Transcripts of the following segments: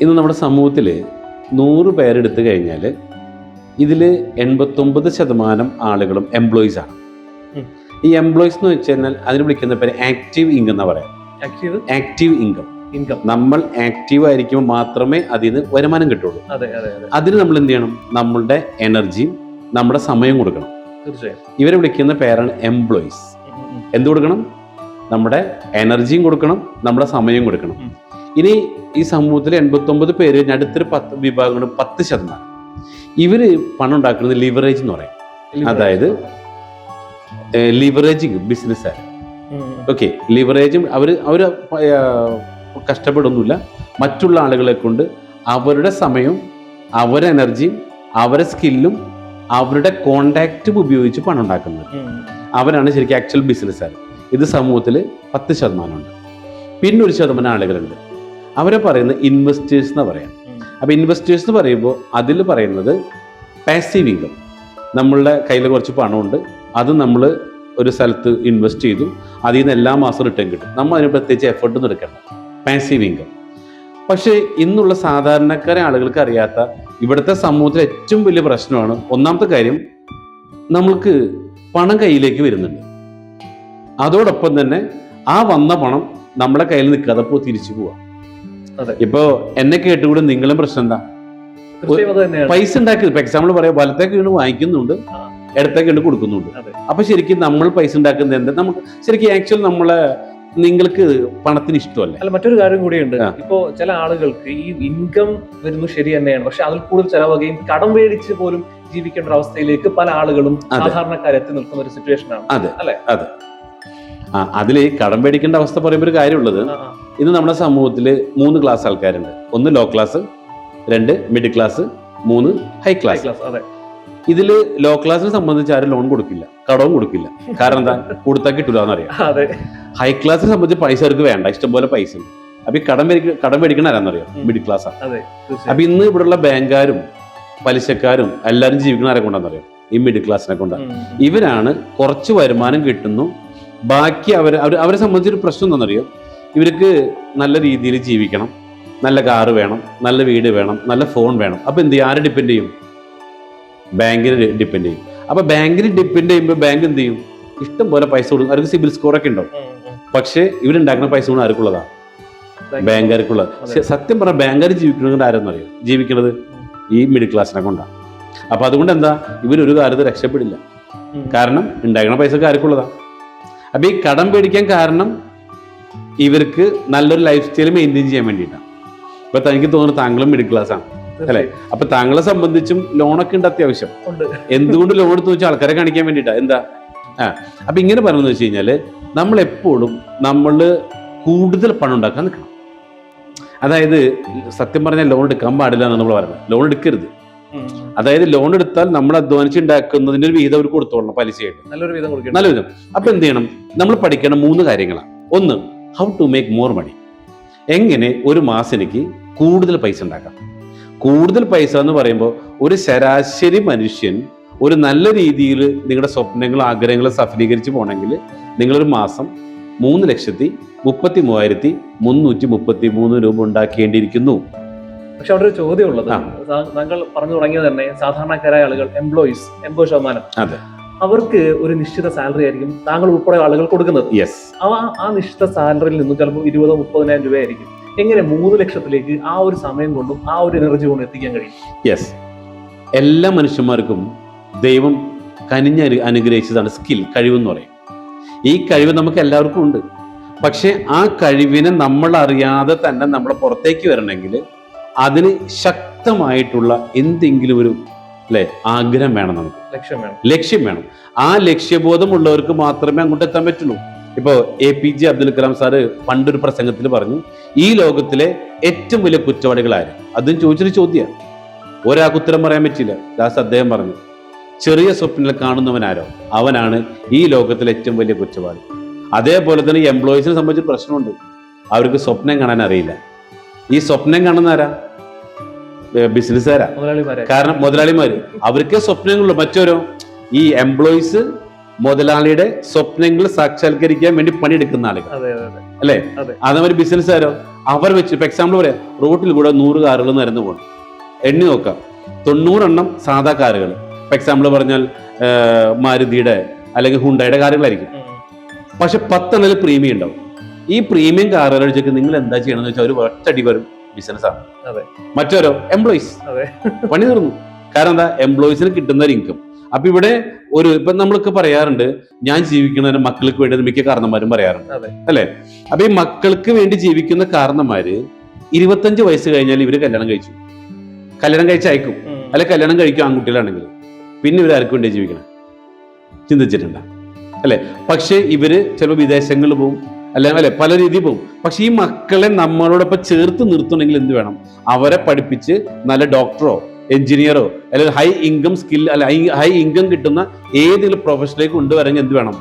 ഇന്ന് നമ്മുടെ സമൂഹത്തിൽ നൂറ് പേരെടുത്തു കഴിഞ്ഞാൽ ഇതിൽ എൺപത്തൊമ്പത് ശതമാനം ആളുകളും എംപ്ലോയീസ് ആണ്. ഈ എംപ്ലോയീസ് എന്ന് വെച്ച് കഴിഞ്ഞാൽ അതിന് വിളിക്കുന്ന പേര് ആക്റ്റീവ് ഇൻകം എന്നാ പറയാം. ആക്റ്റീവ് ആക്റ്റീവ് ഇൻകം ഇൻകം നമ്മൾ ആക്റ്റീവ് ആയിരിക്കുമ്പോൾ മാത്രമേ അതിൽ നിന്ന് വരുമാനം കിട്ടുള്ളൂ. അതെ അതെ അതെ. അതിന് നമ്മൾ എന്ത് ചെയ്യണം? നമ്മളുടെ എനർജിയും നമ്മുടെ സമയം കൊടുക്കണം. തീർച്ചയായും. ഇവരെ വിളിക്കുന്ന പേരാണ് എംപ്ലോയീസ്. എന്ത് കൊടുക്കണം? നമ്മുടെ എനർജിയും കൊടുക്കണം നമ്മുടെ സമയം കൊടുക്കണം. ഇനി ഈ സമൂഹത്തിൽ എൺപത്തൊമ്പത് പേര് അടുത്തൊരു പത്ത് വിഭാഗങ്ങൾ പത്ത് ശതമാനം. ഇവർ പണം ഉണ്ടാക്കുന്നത് ലിവറേജ് എന്ന് പറയും. അതായത് ലിവറേജിങ് ബിസിനസ് ഉം, ഉം. ഓക്കെ ലിവറേജും അവർ അവർ കഷ്ടപ്പെടുന്നില്ല മറ്റുള്ള ആളുകളെ കൊണ്ട് അവരുടെ സമയവും അവരുടെ എനർജിയും അവരുടെ സ്കില്ലും അവരുടെ കോണ്ടാക്റ്റും ഉപയോഗിച്ച് പണം ഉണ്ടാക്കുന്നത്. അവരാണ് ശരിക്കും ആക്ച്വൽ ബിസിനസ്സുകാർ ഇത് സമൂഹത്തിൽ പത്ത് ശതമാനമുണ്ട് പിന്നെ ഒരു ശതമാനം ആളുകളുണ്ട്. അവരെ പറയുന്നത് ഇൻവെസ്റ്റേഴ്സ് എന്ന് പറയാം. അപ്പോൾ ഇൻവെസ്റ്റേഴ്സ് എന്ന് പറയുമ്പോൾ അതിൽ പറയുന്നത് പാസീവ് ഇൻകം നമ്മളുടെ കയ്യിൽ കുറച്ച് പണമുണ്ട്. അത് നമ്മൾ ഒരു സ്ഥലത്ത് ഇൻവെസ്റ്റ് ചെയ്തു. അതിൽ നിന്ന് എല്ലാ മാസവും റിട്ടേൺ കിട്ടും. നമ്മൾ അതിന് പ്രത്യേകിച്ച് എഫർട്ടൊന്നും എടുക്കണം പാസീവ് ഇൻകം പക്ഷേ ഇന്നുള്ള സാധാരണക്കാരെ ആളുകൾക്ക് അറിയാത്ത ഇവിടുത്തെ സമൂഹത്തിലെ ഏറ്റവും വലിയ പ്രശ്നമാണ് ഒന്നാമത്തെ കാര്യം നമ്മൾക്ക് പണം കയ്യിലേക്ക് വരുന്നുണ്ട്. അതോടൊപ്പം തന്നെ ആ വന്ന പണം നമ്മുടെ കയ്യിൽ നിൽക്കാതെ പോ തിരിച്ചു പോവാം. ഇപ്പോ എന്നെ കേട്ടുകൂടെ നിങ്ങളും പ്രശ്നം എന്താ പൈസ ഉണ്ടാക്കി ഇപ്പൊ എക്സാമ്പിൾ പറയാം വലത്തേക്ക് ഇങ്ങനെ വാങ്ങിക്കുന്നുണ്ട്. ഇടത്തേക്ക് ഇങ്ങനെ കൊടുക്കുന്നുണ്ട്. അപ്പൊ ശരിക്കും നമ്മൾ പൈസ ഉണ്ടാക്കുന്നത് എന്താ? നമുക്ക് ശരിക്കും ആക്ച്വൽ നമ്മളെ നിങ്ങൾക്ക് പണത്തിന് ഇഷ്ടമല്ല? അല്ല മറ്റൊരു കാര്യം കൂടിയുണ്ട്. ഇപ്പോ ചില ആളുകൾക്ക് ഈ ഇൻകം വരുന്നു ശരി തന്നെയാണ്. പക്ഷെ അതിൽ കൂടുതൽ ചെലവകയും കടം മേടിച്ച് പോലും ജീവിക്കേണ്ട ഒരു അവസ്ഥയിലേക്ക് പല ആളുകളും സാധാരണക്കാരെത്തി എത്തി നിൽക്കുന്ന ഒരു സിറ്റുവേഷൻ ആണ്. അതെ. അല്ലേ? അതെ. അതിൽ കടം പേടിക്കേണ്ട അവസ്ഥ പറയുമ്പോൾ ഒരു കാര്യമുള്ളത്. ഇന്ന് നമ്മുടെ സമൂഹത്തിൽ മൂന്ന് ക്ലാസ് ആൾക്കാരുണ്ട്. ഒന്ന് ലോ ക്ലാസ് രണ്ട് മിഡിൽ ക്ലാസ് മൂന്ന് ഹൈ ക്ലാസ് ഇതിൽ ലോ ക്ലാസ്സിനെ സംബന്ധിച്ച് ആരും ലോൺ കൊടുക്കില്ല. കടവും കൊടുക്കില്ല. കാരണം എന്താ? കൊടുത്താൽ കിട്ടില്ല എന്നറിയാം. ഹൈ ക്ലാസ്സിനെ സംബന്ധിച്ച് പൈസ അവർക്ക് വേണ്ട. ഇഷ്ടംപോലെ പൈസ ഉണ്ട്. അപ്പൊ ഈ കടം കടം മേടിക്കണ ആരാന്നറിയാം. മിഡിൽ ക്ലാസ് ആണ് അപ്പൊ ഇന്ന് ഇവിടെയുള്ള ബാങ്കുകാരും പലിശക്കാരും എല്ലാവരും ജീവിക്കണ ആരെ കൊണ്ടാന്നറിയാം ഈ മിഡിൽ ക്ലാസ്സിനെ കൊണ്ടാണ്. ഇവരാണ് കുറച്ച് വരുമാനം കിട്ടുന്നു ബാക്കി അവർ അവർ അവരെ സംബന്ധിച്ചൊരു പ്രശ്നം എന്താണെന്നറിയോ? ഇവർക്ക് നല്ല രീതിയിൽ ജീവിക്കണം. നല്ല കാറ് വേണം നല്ല വീട് വേണം നല്ല ഫോൺ വേണം. അപ്പോൾ എന്ത് ചെയ്യും? ആരെ ഡിപ്പെൻഡ് ചെയ്യും? ബാങ്കിന് ഡിപ്പെൻഡ് ചെയ്യും. അപ്പോൾ ബാങ്കിന് ഡിപ്പെൻഡ് ചെയ്യുമ്പോൾ ബാങ്ക് എന്ത് ചെയ്യും? ഇഷ്ടം പോലെ പൈസ കൊടുക്കും. അവർക്ക് സിബിൽ സ്കോറൊക്കെ ഉണ്ടാവും. ഉം, ഉം. പക്ഷേ ഇവരുണ്ടാക്കുന്ന പൈസ കൊണ്ട് ആർക്കുള്ളതാണ് ബാങ്കുകാർക്കുള്ളത്. സത്യം പറഞ്ഞാൽ ബാങ്കുകാർ ജീവിക്കുന്നത് ആരെന്നറിയോ? ജീവിക്കുന്നത് ഈ മിഡിൽ ക്ലാസ്സിനെ കൊണ്ടാണ് അപ്പൊ അതുകൊണ്ട് എന്താ? ഇവരൊരു കാലത്ത് രക്ഷപ്പെടില്ല. കാരണം ഉണ്ടാക്കുന്ന പൈസ ആർക്കുള്ളതാ? അപ്പൊ ഈ കടം പേടിക്കാൻ കാരണം ഇവർക്ക് നല്ലൊരു ലൈഫ് സ്റ്റൈൽ മെയിന്റെയിൻ ചെയ്യാൻ വേണ്ടിയിട്ടാണ്. ഇപ്പൊ തനിക്ക് തോന്നുന്നു താങ്കളും മിഡിൽ ക്ലാസ് ആണ് അല്ലേ? അപ്പൊ താങ്കളെ സംബന്ധിച്ചും ലോണൊക്കെ ഉണ്ട് അത്യാവശ്യം. എന്തുകൊണ്ട് ലോൺ എടുത്ത് വെച്ചാൽ ആൾക്കാരെ കാണിക്കാൻ വേണ്ടിയിട്ടാ? എന്താ? ആ അപ്പൊ ഇങ്ങനെ പറയുന്നത് വെച്ച് കഴിഞ്ഞാൽ നമ്മൾ എപ്പോഴും നമ്മൾ കൂടുതൽ പണം ഉണ്ടാക്കാൻ നിൽക്കണം. അതായത് സത്യം പറഞ്ഞാൽ ലോൺ എടുക്കാൻ പാടില്ല എന്നാണ് നമ്മൾ പറയുന്നത്. ലോൺ എടുക്കരുത്. അതായത് ലോൺ എടുത്താൽ നമ്മൾ അധ്വാനിച്ച് ഉണ്ടാക്കുന്നതിന്റെ ഒരു വിഹിതം അവർ കൊടുത്തോളണം പലിശയായിട്ട്. നല്ലൊരു വിധം കൊടുക്കണം നല്ല വിധം അപ്പൊ എന്ത് ചെയ്യണം? നമ്മൾ പഠിക്കേണ്ട മൂന്ന് കാര്യങ്ങളാണ്. ഒന്ന് how to make more money എങ്ങനെ ഒരു മാസം എനിക്ക് കൂടുതൽ പൈസ ഉണ്ടാക്കാം? കൂടുതൽ പൈസ എന്ന് പറയുമ്പോൾ ഒരു ശരാശരി മനുഷ്യൻ ഒരു നല്ല രീതിയിൽ നിങ്ങളുടെ സ്വപ്നങ്ങളും ആഗ്രഹങ്ങളും സഫലീകരിച്ച് പോകണമെങ്കിൽ നിങ്ങളൊരു മാസം മൂന്ന് ലക്ഷത്തി മുപ്പത്തി മൂവായിരത്തി മുന്നൂറ്റി മുപ്പത്തി മൂന്ന് രൂപ ഉണ്ടാക്കേണ്ടിയിരിക്കുന്നു. പക്ഷെ അവിടെ ഒരു ചോദ്യം ഉള്ളത് താങ്കൾ പറഞ്ഞു തുടങ്ങിയത് തന്നെ സാധാരണക്കാരായ ആളുകൾ എംപ്ലോയിസ് എൺപത് ശതമാനം. അവർക്ക് ഒരു നിശ്ചിത സാലറി ആയിരിക്കും താങ്കൾ ഉൾപ്പെടെ ആളുകൾ കൊടുക്കുന്നത്. യെസ് ആ ആ നിശ്ചിത സാലറിയിൽ നിന്നും ചിലപ്പോൾ ഇരുപതോ മുപ്പതിനായിരം രൂപയായിരിക്കും. എങ്ങനെ മൂന്ന് ലക്ഷത്തിലേക്ക് ആ ഒരു സമയം കൊണ്ടും ആ ഒരു എനർജി കൊണ്ടും എത്തിക്കാൻ കഴിയും? യെസ് എല്ലാ മനുഷ്യന്മാർക്കും ദൈവം കനിഞ്ഞ അനുഗ്രഹിച്ചതാണ് സ്കിൽ കഴിവെന്ന് പറയും. ഈ കഴിവ് നമുക്ക് എല്ലാവർക്കും ഉണ്ട്. പക്ഷെ ആ കഴിവിനെ നമ്മൾ അറിയാതെ തന്നെ നമ്മൾ പുറത്തേക്ക് വരണമെങ്കിൽ അതിന് ശക്തമായിട്ടുള്ള എന്തെങ്കിലും ഒരു അല്ലെ ആഗ്രഹം വേണം നമുക്ക്. ലക്ഷ്യം വേണം. ലക്ഷ്യം വേണം. ആ ലക്ഷ്യബോധമുള്ളവർക്ക് മാത്രമേ അങ്ങോട്ട് എത്താൻ പറ്റുള്ളൂ. ഇപ്പോൾ A P J Abdul Kalam sir പണ്ടൊരു പ്രസംഗത്തിൽ പറഞ്ഞു ഈ ലോകത്തിലെ ഏറ്റവും വലിയ കുറ്റവാളികൾ ആര്? അതും ചോദിച്ചൊരു ചോദ്യമാണ്. ഒരാൾക്ക് ഉത്തരം പറയാൻ പറ്റില്ല ദാസ് അദ്ദേഹം പറഞ്ഞു ചെറിയ സ്വപ്നങ്ങൾ കാണുന്നവനാരോ അവനാണ് ഈ ലോകത്തിലെ ഏറ്റവും വലിയ കുറ്റവാളി. അതേപോലെ തന്നെ എംപ്ലോയീസിനെ സംബന്ധിച്ച് പ്രശ്നമുണ്ട്. അവർക്ക് സ്വപ്നം കാണാൻ അറിയില്ല. ഈ സ്വപ്നം കാണുന്ന ആരാ? ബിസിനസ്സുകാരാ. കാരണം മുതലാളിമാര്. അവർക്ക് സ്വപ്നങ്ങളുള്ളൂ. മറ്റോരോ ഈ എംപ്ലോയിസ് മുതലാളിയുടെ സ്വപ്നങ്ങൾ സാക്ഷാത്കരിക്കാൻ വേണ്ടി പണിയെടുക്കുന്ന ആളുകൾ. അല്ലേ? അതെ. അതേമാതിരി ബിസിനസ്സുകാരോ? അവർ വെച്ച് ഇപ്പൊ എക്സാമ്പിൾ പറയാം. റോട്ടിൽ കൂടെ നൂറ് കാറുകൾ നിരന്നു പോകണം. എണ്ണി നോക്കാം. തൊണ്ണൂറെണ്ണം സാധാ കാറുകൾ. ഇപ്പൊ എക്സാമ്പിൾ പറഞ്ഞാൽ മാരുതിയുടെ അല്ലെങ്കിൽ ഹുണ്ടയുടെ കാറുകളായിരിക്കും. പക്ഷെ പത്തെണ്ണത്തിൽ പ്രീമിയം ഉണ്ടാവും. ഈ പ്രീമിയം കാറുകൾ വെച്ചൊക്കെ നിങ്ങൾ എന്താ ചെയ്യണമെന്ന് വെച്ചാൽ ഒരു ഒറ്റടി വരും ബിസിനസ്സാണ് അതെ. മറ്റോരോ എംപ്ലോയിസ് അതെ. പണി തീർന്നു. കാരണം എന്താ? എംപ്ലോയിസിന് കിട്ടുന്ന ഒരു ഇൻകം അപ്പൊ ഇവിടെ ഒരു ഇപ്പൊ നമ്മളൊക്കെ പറയാറുണ്ട് ഞാൻ ജീവിക്കുന്നതിന് മക്കൾക്ക് വേണ്ടി മിക്ക കാരണന്മാരും പറയാറുണ്ട്. അല്ലെ? അപ്പൊ ഈ മക്കൾക്ക് വേണ്ടി ജീവിക്കുന്ന കാരണന്മാര് ഇരുപത്തഞ്ച് വയസ്സ് കഴിഞ്ഞാൽ ഇവർ കല്യാണം കഴിച്ചു. കല്യാണം കഴിച്ച് അയക്കും. അല്ലെ കല്യാണം കഴിക്കും ആൺകുട്ടികളാണെങ്കിൽ. പിന്നെ ഇവർ ആർക്കും വേണ്ടി ജീവിക്കണം. ചിന്തിച്ചിട്ടുണ്ട? അല്ലെ? പക്ഷെ ഇവർ ചിലപ്പോൾ വിദേശങ്ങളിൽ പോകും അല്ലെങ്കിൽ അല്ലെ? പല രീതിയിൽ പോകും. പക്ഷെ ഈ മക്കളെ നമ്മളോടൊപ്പം ചേർത്ത് നിർത്തണമെങ്കിൽ എന്ത് വേണം? അവരെ പഠിപ്പിച്ച് നല്ല ഡോക്ടറോ എഞ്ചിനീയറോ അല്ലെങ്കിൽ ഹൈ ഇൻകം സ്കിൽ അല്ല ഹൈ ഇൻകം കിട്ടുന്ന ഏതെങ്കിലും പ്രൊഫഷനിലേക്ക് കൊണ്ടുവരണമെങ്കിൽ എന്ത് വേണം?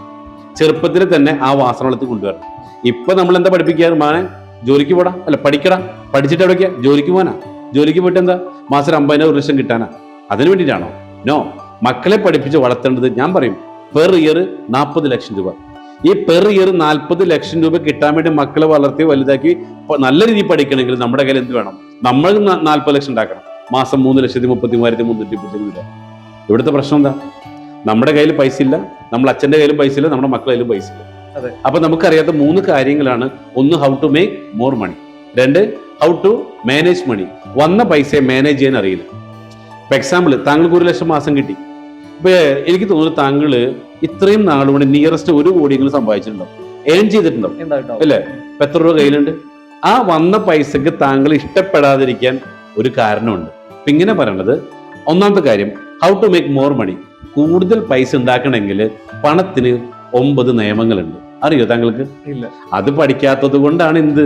ചെറുപ്പത്തിൽ തന്നെ ആ വാസനത്തിൽ കൊണ്ടുവരണം. ഇപ്പൊ നമ്മൾ എന്താ പഠിപ്പിക്കുക? മാനെ ജോലിക്ക് പോടാ. അല്ല പഠിക്കടാ. പഠിച്ചിട്ട് എവിടേക്കാ? ജോലിക്ക് പോകാനാ ജോലിക്ക് പോയിട്ട് എന്താ? മാസം അമ്പതിനായിരം ഒരു ലക്ഷം കിട്ടാനാ. അതിനു വേണ്ടിയിട്ടാണോ? നോ മക്കളെ പഠിപ്പിച്ച് വളർത്തേണ്ടത് ഞാൻ പറയും പെർ ഇയർ നാൽപ്പത് ലക്ഷം രൂപ. ഈ പെർ ഇയർ നാൽപ്പത് ലക്ഷം രൂപ കിട്ടാൻ വേണ്ടി മക്കളെ വളർത്തി വലുതാക്കി നല്ല രീതിയിൽ പഠിക്കണമെങ്കിൽ നമ്മുടെ കയ്യിൽ എന്ത് വേണം? നമ്മൾ നാൽപ്പത് ലക്ഷം ഉണ്ടാക്കണം. മാസം മൂന്ന് ലക്ഷത്തി മുപ്പത്തി മൂവായിരത്തി മുന്നൂറ്റി മുപ്പത്തി രൂപ. ഇവിടുത്തെ പ്രശ്നം എന്താ? നമ്മുടെ കയ്യിൽ പൈസ ഇല്ല നമ്മുടെ അച്ഛന്റെ കയ്യിലും പൈസ ഇല്ല നമ്മുടെ മക്കളുടെ കയ്യിലും പൈസ ഇല്ല. അപ്പൊ നമുക്കറിയാത്ത മൂന്ന് കാര്യങ്ങളാണ്. ഒന്ന് how to make more money രണ്ട് ഹൗ ടു മാനേജ് മണി വന്ന പൈസയെ മാനേജ് ചെയ്യാൻ അറിയില്ല. ഇപ്പൊ എക്സാമ്പിൾ താങ്കൾക്ക് ഒരു ലക്ഷം മാസം കിട്ടി. ഇപ്പൊ എനിക്ക് തോന്നുന്നു താങ്കൾ ഇത്രയും നാളുകൊണ്ട് നിയറസ്റ്റ് ഒരു കോടിയെങ്കിലും സമ്പാദിച്ചിട്ടുണ്ടോ ഏൺ ചെയ്തിട്ടുണ്ടോ അല്ലേ? എത്ര രൂപ കയ്യിലുണ്ട്? ആ വന്ന പൈസക്ക് താങ്കൾ ഇഷ്ടപ്പെടാതിരിക്കാൻ ഒരു കാരണമുണ്ട്. ഇപ്പൊ ഇങ്ങനെ പറയണത് ഒന്നാമത്തെ കാര്യം how to make more money കൂടുതൽ പൈസ ഉണ്ടാക്കണമെങ്കിൽ പണത്തിന് ഒമ്പത് നിയമങ്ങളുണ്ട്. അറിയോ താങ്കൾക്ക്? ഇല്ല. അത് പഠിക്കാത്തത് കൊണ്ടാണ് എന്ത്?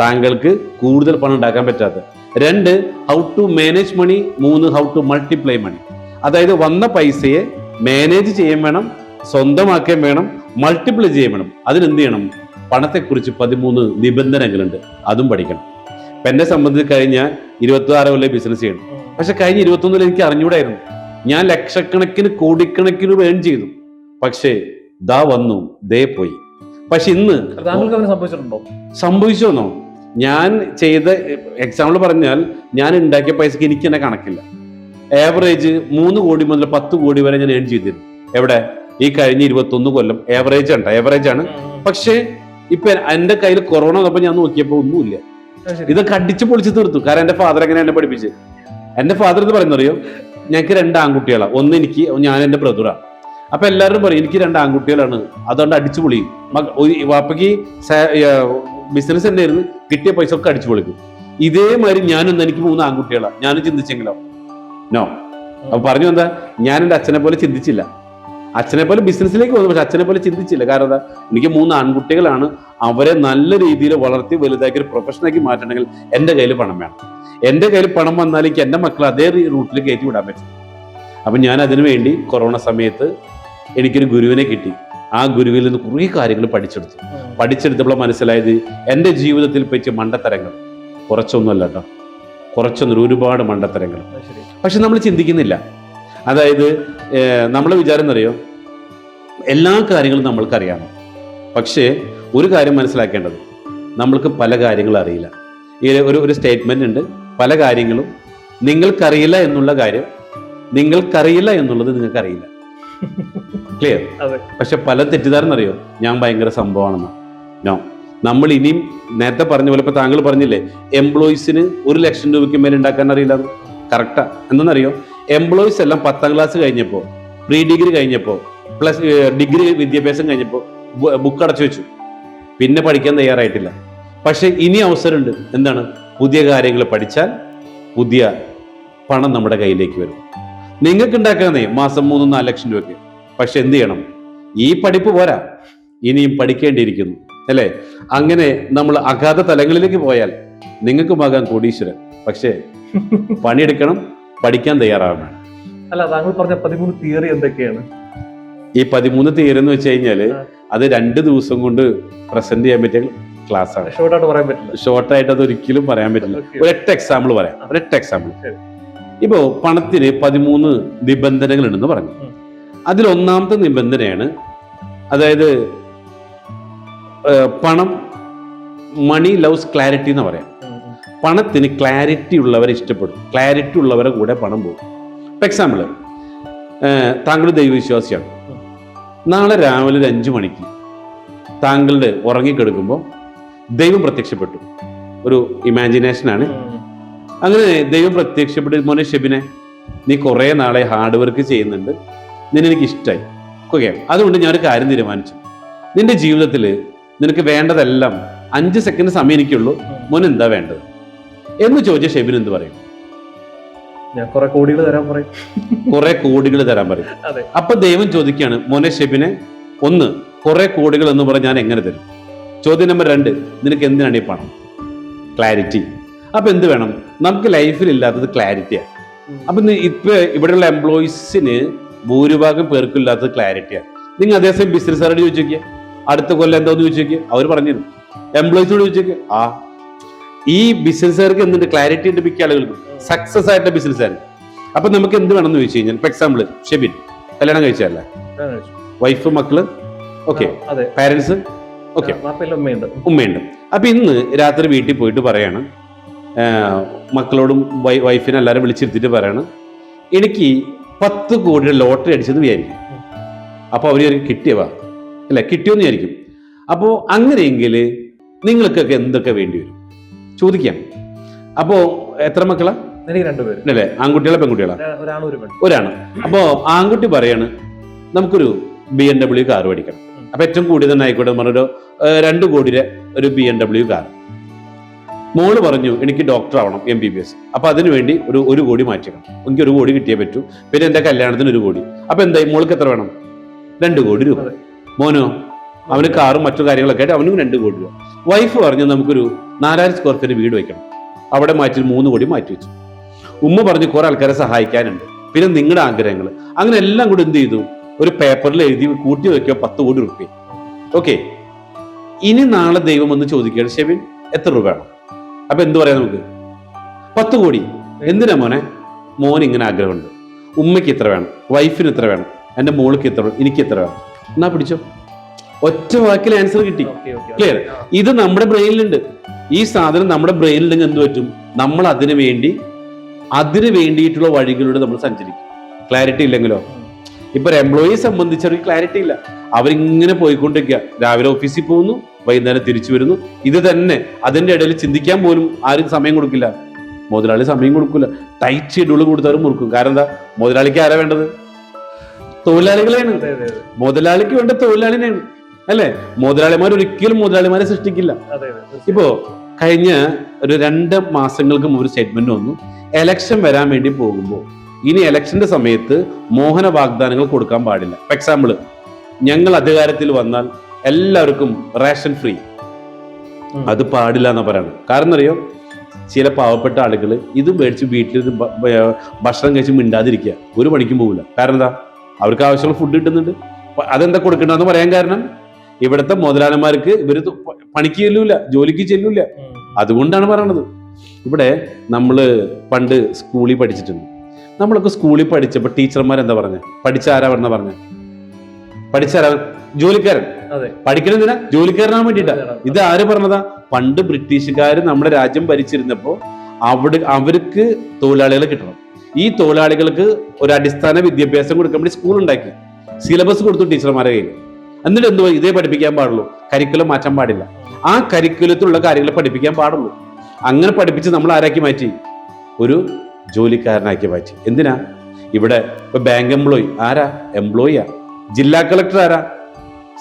താങ്കൾക്ക് കൂടുതൽ പണം ഉണ്ടാക്കാൻ പറ്റാത്തത്. രണ്ട് ഹൗ ടു മാനേജ് മണി മൂന്ന് ഹൗ ടു മൾട്ടിപ്ലൈ മണി അതായത് വന്ന പൈസയെ മാനേജ് ചെയ്യാൻ വേണം സ്വന്തമാക്കാൻ വേണം മൾട്ടിപ്ലൈ ചെയ്യാൻ വേണം. അതിനെന്ത് ചെയ്യണം? പണത്തെക്കുറിച്ച് പതിമൂന്ന് നിബന്ധനകളുണ്ട്. അതും പഠിക്കണം. ഇപ്പം എന്നെ സംബന്ധിച്ച് കഴിഞ്ഞ ഇരുപത്തി ആറ് കൊല്ലം ബിസിനസ് ചെയ്യണം. പക്ഷെ കഴിഞ്ഞ ഇരുപത്തൊന്നിൽ എനിക്ക് അറിഞ്ഞൂടായിരുന്നു. ഞാൻ ലക്ഷക്കണക്കിന് കോടിക്കണക്കിന് വേൺ ചെയ്തു. പക്ഷേ ദാ വന്നു ദേ പോയി. പക്ഷെ ഇന്ന് സംഭവിച്ചിട്ടുണ്ടോ? സംഭവിച്ചോന്നോ? ഞാൻ ചെയ്ത എക്സാമ്പിൾ പറഞ്ഞാൽ ഞാൻ ഉണ്ടാക്കിയ പൈസക്ക് എനിക്ക് തന്നെ കണക്കില്ല. ആവറേജ് മൂന്ന് കോടി മുതൽ പത്ത് കോടി വരെ ഞാൻ ഏൺ ചെയ്തിരുന്നു. എവിടെ? ഈ കഴിഞ്ഞ ഇരുപത്തൊന്ന് കൊല്ലം ആവറേജ് ഉണ്ട് ആവറേജ് ആണ്. പക്ഷേ ഇപ്പൊ എന്റെ കയ്യിൽ കൊറോണ വന്നപ്പോ ഞാൻ നോക്കിയപ്പോ ഒന്നുമില്ല. ഇത് കടിച്ച് ഇതൊക്കെ അടിച്ചു പൊളിച്ച് തീർത്തു. കാരണം എന്റെ ഫാദർ എങ്ങനെ എന്നെ പഠിപ്പിച്ച്? എന്റെ ഫാദർ എന്ന് പറയുന്നറിയോ? ഞങ്ങൾക്ക് രണ്ട് ആൺകുട്ടികളാണ് ഒന്ന് എനിക്ക് ഞാൻ എന്റെ ബ്രദറാണ് അപ്പൊ എല്ലാവരും പറയും എനിക്ക് രണ്ട് ആൺകുട്ടികളാണ്. അതുകൊണ്ട് അടിച്ചു പൊളിയും. വാപ്പയ്ക്ക് ബിസിനസ് തന്നെയായിരുന്നു. കിട്ടിയ പൈസ ഒക്കെ അടിച്ചു പൊളിക്കും. ഇതേമാതിരി ഞാനൊന്ന് എനിക്ക് മൂന്ന് ആൺകുട്ടികളാണ് ഞാനും ചിന്തിച്ചെങ്കിലോ? നോ അപ്പൊ പറഞ്ഞു എന്താ? ഞാൻ എന്റെ അച്ഛനെ പോലെ ചിന്തിച്ചില്ല. അച്ഛനെ പോലെ ബിസിനസ്സിലേക്ക് വന്നു പക്ഷെ അച്ഛനെ പോലെ ചിന്തിച്ചില്ല. കാരണം എന്താ? എനിക്ക് മൂന്ന് ആൺകുട്ടികളാണ്. അവരെ നല്ല രീതിയിൽ വളർത്തി വലുതാക്കി ഒരു പ്രൊഫഷനാക്കി മാറ്റണമെങ്കിൽ എന്റെ കയ്യിൽ പണം വേണം. എന്റെ കയ്യിൽ പണം വന്നാൽ എനിക്ക് എന്റെ മക്കളെ അതേ റൂട്ടിൽ കയറ്റി വിടാൻ പറ്റും. അപ്പം ഞാൻ അതിനു വേണ്ടി കൊറോണ സമയത്ത് എനിക്കൊരു ഗുരുവിനെ കിട്ടി. ആ ഗുരുവിൽ നിന്ന് കുറേ കാര്യങ്ങൾ പഠിച്ചെടുത്തു. പഠിച്ചെടുത്തപ്പോൾ മനസ്സിലായത് എന്റെ ജീവിതത്തിൽ പറ്റിയ മണ്ടത്തരങ്ങൾ. കുറച്ചൊന്നുമല്ല കേട്ടോ. കുറച്ചൊന്നും ഒരുപാട് മണ്ടത്തരങ്ങൾ. പക്ഷെ നമ്മൾ ചിന്തിക്കുന്നില്ല. അതായത് നമ്മൾ വിചാരം എന്നറിയോ എല്ലാ കാര്യങ്ങളും നമ്മൾക്കറിയാമോ? പക്ഷേ ഒരു കാര്യം മനസ്സിലാക്കേണ്ടത്. നമ്മൾക്ക് പല കാര്യങ്ങളും അറിയില്ല. ഈ ഒരു ഒരു സ്റ്റേറ്റ്മെന്റ് ഉണ്ട്. പല കാര്യങ്ങളും നിങ്ങൾക്കറിയില്ല എന്നുള്ള കാര്യം നിങ്ങൾക്കറിയില്ല എന്നുള്ളത് നിങ്ങൾക്കറിയില്ല. ക്ലിയർ. പക്ഷെ പല തെറ്റിദ്ധാരണ അറിയോ? ഞാൻ ഭയങ്കര സംഭവമാണെന്ന്. നോ നമ്മൾ ഇനിയും നേരത്തെ പറഞ്ഞ പോലെ ഇപ്പൊ താങ്കൾ പറഞ്ഞില്ലേ എംപ്ലോയീസിന് ഒരു ലക്ഷം രൂപയ്ക്ക് മേലെ ഉണ്ടാക്കാൻ അറിയില്ല കറക്റ്റാ. എന്തെന്നറിയോ? എംപ്ലോയീസ് എല്ലാം പത്താം ക്ലാസ് കഴിഞ്ഞപ്പോൾ പ്രീ ഡിഗ്രി കഴിഞ്ഞപ്പോൾ പ്ലസ് ഡിഗ്രി വിദ്യാഭ്യാസം കഴിഞ്ഞപ്പോൾ ബുക്ക് അടച്ചു വെച്ചു. പിന്നെ പഠിക്കാൻ തയ്യാറായിട്ടില്ല. പക്ഷെ ഇനി അവസരമുണ്ട്. എന്താണ്? പുതിയ കാര്യങ്ങൾ പഠിച്ചാൽ പുതിയ പണം നമ്മുടെ കയ്യിലേക്ക് വരും. നിങ്ങൾക്ക് ഉണ്ടാക്കാന്നേ മാസം മൂന്നും നാല് ലക്ഷം രൂപയ്ക്ക്. പക്ഷെ എന്ത് ചെയ്യണം? ഈ പഠിപ്പ് പോരാ. ഇനിയും പഠിക്കേണ്ടിയിരിക്കുന്നു. അല്ലേ? അങ്ങനെ നമ്മൾ അഗാധ തലങ്ങളിലേക്ക് പോയാൽ നിങ്ങൾക്കുമാകാം കോടീശ്വരൻ. പക്ഷേ പണിയെടുക്കണം പഠിക്കാൻ തയ്യാറാവണം. അല്ല താങ്കൾ പറഞ്ഞ പതിമൂന്ന് തിയറി എന്തൊക്കെയാണ്? ഈ പതിമൂന്ന് തിയറി എന്ന് വെച്ച് കഴിഞ്ഞാൽ അത് രണ്ട് ദിവസം കൊണ്ട് പ്രസന്റ് ചെയ്യാൻ പറ്റിയ ക്ലാസ് ആണ് ഷോർട്ടായിട്ട് പറയാൻ പറ്റില്ല. ഷോർട്ടായിട്ട് അത് ഒരിക്കലും പറയാൻ പറ്റില്ല. ഒരൊറ്റ എക്സാമ്പിൾ പറയാം. ഒരൊറ്റ എക്സാമ്പിൾ. ഇപ്പോ പണത്തിന് പതിമൂന്ന് നിബന്ധനകൾ ഉണ്ടെന്ന് പറഞ്ഞു. അതിൽ ഒന്നാമത്തെ നിബന്ധനയാണ് അതായത് പണം മണി ലവ്സ് ക്ലാരിറ്റി എന്ന് പറയാം. പണത്തിന് ക്ലാരിറ്റി ഉള്ളവരെ ഇഷ്ടപ്പെടും. ക്ലാരിറ്റി ഉള്ളവരെ കൂടെ പണം പോകും. ഇപ്പൊ എക്സാമ്പിൾ താങ്കൾ ദൈവവിശ്വാസിയാണ്. നാളെ രാവിലെ ഒരു അഞ്ചു മണിക്ക് താങ്കളുടെ ഉറങ്ങിക്കെടുക്കുമ്പോൾ ദൈവം പ്രത്യക്ഷപ്പെട്ടു. ഒരു ഇമാജിനേഷൻ ആണ്. അങ്ങനെ ദൈവം പ്രത്യക്ഷപ്പെട്ട് മോനെ ഷെബിനെ നീ കുറേ നാളെ ഹാർഡ് വർക്ക് ചെയ്യുന്നുണ്ട്. നിന്നെ എനിക്ക് ഇഷ്ടമായി ഓക്കെ അതുകൊണ്ട് ഞാനൊരു കാര്യം തീരുമാനിച്ചു. നിന്റെ ജീവിതത്തിൽ നിനക്ക് വേണ്ടതെല്ലാം അഞ്ച് സെക്കൻഡ് സമയം എനിക്കുള്ളൂ. മോൻ എന്താ വേണ്ടത്? എന്ന് ചോദിച്ച ഷെബിൻ എന്ത് പറയും? ഞാൻ കുറെ കോടികൾ തരാൻ പറയും. കുറെ കോടികൾ തരാൻ പറയും. അപ്പൊ ദൈവം ചോദിക്കുകയാണ് മോനെ ഷെബിനെ ഒന്ന് കുറെ കോടികൾ എന്ന് പറഞ്ഞാൽ ഞാൻ എങ്ങനെ തരും? ചോദ്യം നമ്പർ രണ്ട് നിനക്ക് എന്തിനാണ് ഈ പണം? ക്ലാരിറ്റി അപ്പൊ എന്ത് വേണം? നമുക്ക് ലൈഫിൽ ഇല്ലാത്തത് ക്ലാരിറ്റിയാണ്. അപ്പൊ ഇപ്പൊ ഇവിടെയുള്ള എംപ്ലോയീസിന് ഭൂരിഭാഗം പേർക്കും ഇല്ലാത്തത് ക്ലാരിറ്റിയാണ് നിങ്ങൾ അതേസമയം ബിസിനസ്സുകാരോട് ചോദിച്ചു നോക്കിയാൽ അടുത്ത കൊല്ലം എന്താന്ന് ചോദിച്ചു നോക്കിയാൽ അവർ പറഞ്ഞിരുന്നു. എംപ്ലോയീസിനോട് ചോദിച്ചു ആ ഈ ബിസിനസ്സുകാർക്ക് എന്തുണ്ട്? ക്ലാരിറ്റി ഉണ്ട് മിക്ക ആളുകൾക്കും. സക്സസ് ആയിട്ടുള്ള ബിസിനസ്സാണ് അപ്പൊ നമുക്ക് എന്ത് വേണം എന്ന് ചോദിച്ചു കഴിഞ്ഞാൽ ഇപ്പൊ എക്സാമ്പിൾ ഷെബിൻ കല്യാണം കഴിച്ചല്ലേ വൈഫ് മക്കൾ? ഓക്കെ പാരന്റ്സ് ഓക്കെ ഉമ്മയുണ്ട്. അപ്പൊ ഇന്ന് രാത്രി വീട്ടിൽ പോയിട്ട് പറയാണ് മക്കളോടും വൈഫിനെ എല്ലാവരും വിളിച്ചിരുത്തിട്ട് പറയാണ് എനിക്ക് പത്ത് കോടി ലോട്ടറി അടിച്ചെന്ന് വിചാരിക്കും. അപ്പോൾ അവർ കിട്ടിയവാ? അല്ല കിട്ടിയോന്ന് വിചാരിക്കും. അപ്പോൾ അങ്ങനെയെങ്കിൽ നിങ്ങൾക്കൊക്കെ എന്തൊക്കെ വേണ്ടി വരും? ചോദിക്കാം. അപ്പോ എത്ര മക്കളാ? എനിക്ക് രണ്ടുപേര് അല്ലേ? ആൺകുട്ടികളെ പെൺകുട്ടികളാ? ഒരാ- ഒരാണും. അപ്പോ ആൺകുട്ടി പറയാണ് നമുക്കൊരു ബി എം ഡബ്ല്യു കാർ മേടിക്കണം. അപ്പൊ ഏറ്റവും കൂടി തന്നെ ആയിക്കോട്ടെ പറഞ്ഞൊരു രണ്ടു കോടിയുടെ ഒരു ബി എം ഡബ്ല്യു കാർ. മോൾ പറഞ്ഞു എനിക്ക് ഡോക്ടർ ആവണം എം ബി ബി എസ് അപ്പൊ അതിനു വേണ്ടി ഒരു ഒരു കോടി മാറ്റിക്കണം. എനിക്ക് ഒരു കോടി കിട്ടിയേ പറ്റൂ. പിന്നെ എന്റെ കല്യാണത്തിന് ഒരു കോടി. അപ്പൊ എന്തായി? മോൾക്ക് എത്ര വേണം? രണ്ട് കോടി രൂപ. മോനോ? അവന് കാറും മറ്റു കാര്യങ്ങളൊക്കെ ആയിട്ട് അവനും രണ്ട് കോടി രൂപ. വൈഫ് പറഞ്ഞു നമുക്കൊരു നാലായിരം സ്ക്വയർ ഫീറ്റ് വീട് വെക്കണം. അവിടെ മാറ്റി മൂന്ന് കോടി മാറ്റി വെച്ചു. ഉമ്മ പറഞ്ഞു കുറെ ആൾക്കാരെ സഹായിക്കാനുണ്ട്. പിന്നെ നിങ്ങളുടെ ആഗ്രഹങ്ങൾ അങ്ങനെ എല്ലാം കൂടി എന്ത് ചെയ്തു? ഒരു പേപ്പറിൽ എഴുതി കൂട്ടി വെക്കുക പത്ത് കോടി റുപ്യ. ഓക്കെ ഇനി നാളെ ദൈവം ഒന്ന് ചോദിക്കുകയാണ് ഷെബിൻ എത്ര രൂപ വേണം? അപ്പൊ എന്ത് പറയാം നമുക്ക്? പത്ത് കോടി. എന്തിനാ മോനെ? മോൻ ഇങ്ങനെ ആഗ്രഹമുണ്ട്. ഉമ്മയ്ക്ക് ഇത്ര വേണം. വൈഫിന് ഇത്ര വേണം. എന്റെ മോൾക്ക് ഇത്ര വേണം. എനിക്ക് ഇത്ര വേണം. എന്നാ പിടിച്ചോ? ഒറ്റ വാക്കിൽ ആൻസർ കിട്ടി. ക്ലിയർ? ഇത് നമ്മുടെ ബ്രെയിനിലുണ്ട്. ഈ സാധനം നമ്മുടെ ബ്രെയിനിലുണ്ടെങ്കിൽ എന്ത് പറ്റും? നമ്മൾ അതിനു വേണ്ടി അതിനു വേണ്ടിയിട്ടുള്ള വഴികളിലൂടെ നമ്മൾ സഞ്ചരിക്കും. ക്ലാരിറ്റി ഇല്ലെങ്കിലോ? ഇപ്പൊ ഒരു എംപ്ലോയിയെ സംബന്ധിച്ചവർക്ക് ക്ലാരിറ്റി ഇല്ല. അവരിങ്ങനെ പോയിക്കൊണ്ടിരിക്കുക. രാവിലെ ഓഫീസിൽ പോകുന്നു വൈകുന്നേരം തിരിച്ചു വരുന്നു. ഇത് തന്നെ. അതിന്റെ ഇടയിൽ ചിന്തിക്കാൻ പോലും ആരും സമയം കൊടുക്കില്ല. മുതലാളി സമയം കൊടുക്കില്ല ടൈറ്റ് ഷെഡ്യൂൾ കൊടുത്തവരും മുറുക്കും. കാരണം എന്താ? മുതലാളിക്ക് ആരാ വേണ്ടത്? തൊഴിലാളികളെയാണ്. മുതലാളിക്ക് വേണ്ട തൊഴിലാളിനെയാണ്. അല്ലെ? മുതലാളിമാർ ഒരിക്കലും മുതലാളിമാരെ സൃഷ്ടിക്കില്ല. ഇപ്പോ കഴിഞ്ഞ ഒരു രണ്ട് മാസങ്ങൾക്ക് മുമ്പ് ഒരു സ്റ്റേറ്റ്മെന്റ് വന്നു. എലക്ഷൻ വരാൻ വേണ്ടി പോകുമ്പോൾ. ഇനി എലക്ഷന്റെ സമയത്ത് മോഹന വാഗ്ദാനങ്ങൾ കൊടുക്കാൻ പാടില്ല. ഫോർ എക്സാമ്പിൾ ഞങ്ങൾ അധികാരത്തിൽ വന്നാൽ എല്ലാവർക്കും റേഷൻ ഫ്രീ അത് പാടില്ല എന്നാ പറയുന്നത് കാരണം അറിയോ? ചില പാവപ്പെട്ട ആളുകൾ ഇത് മേടിച്ച് വീട്ടിൽ ഭക്ഷണം കഴിച്ച് മിണ്ടാതിരിക്കുക. ഒരു പണിക്കും പോകില്ല കാരണം എന്താ? അവർക്ക് ആവശ്യമുള്ള ഫുഡ് കിട്ടുന്നുണ്ട്. അതെന്താ കൊടുക്കണ്ടെന്ന് പറയാൻ കാരണം? ഇവിടുത്തെ മുതലാളിമാർക്ക് ഇവർ പണിക്ക് ചെല്ലൂല ജോലിക്ക് ചെല്ലൂല. അതുകൊണ്ടാണ് പറയണത്. ഇവിടെ നമ്മൾ പണ്ട് സ്കൂളിൽ പഠിച്ചിട്ടുണ്ട്. നമ്മളൊക്കെ സ്കൂളിൽ പഠിച്ചപ്പോൾ ടീച്ചർമാർ എന്താ പറഞ്ഞ? പഠിച്ച ആരാ പറഞ്ഞ പറഞ്ഞ? പഠിച്ചാരാ ജോലിക്കാരൻ. പഠിക്കണെന്തിനാ ജോലിക്കാരനാൻ വേണ്ടിയിട്ടാ. ഇത് ആര് പറഞ്ഞതാ? പണ്ട് ബ്രിട്ടീഷുകാർ നമ്മുടെ രാജ്യം ഭരിച്ചിരുന്നപ്പോ അവിടെ അവർക്ക് തൊഴിലാളികളെ കിട്ടണം. ഈ തൊഴിലാളികൾക്ക് ഒരു അടിസ്ഥാന വിദ്യാഭ്യാസം കൊടുക്കാൻ വേണ്ടി സ്കൂൾ ഉണ്ടാക്കി. സിലബസ് കൊടുത്തു ടീച്ചർമാരെ കയ്യിൽ എന്നിട്ട് എന്തുവാ? ഇതേ പഠിപ്പിക്കാൻ പാടുള്ളൂ. കരിക്കുലം മാറ്റാൻ പാടില്ല. ആ കരിക്കുലത്തിലുള്ള കാര്യങ്ങൾ പഠിപ്പിക്കാൻ പാടുള്ളൂ. അങ്ങനെ പഠിപ്പിച്ച് നമ്മൾ ആരാക്കി മാറ്റി? ഒരു ജോലിക്കാരനാക്കി മാറ്റി. എന്തിനാ? ഇവിടെ ഇപ്പൊ ബാങ്ക് എംപ്ലോയി ആരാ? എംപ്ലോയിയാ ജില്ലാ കളക്ടർ ആരാ?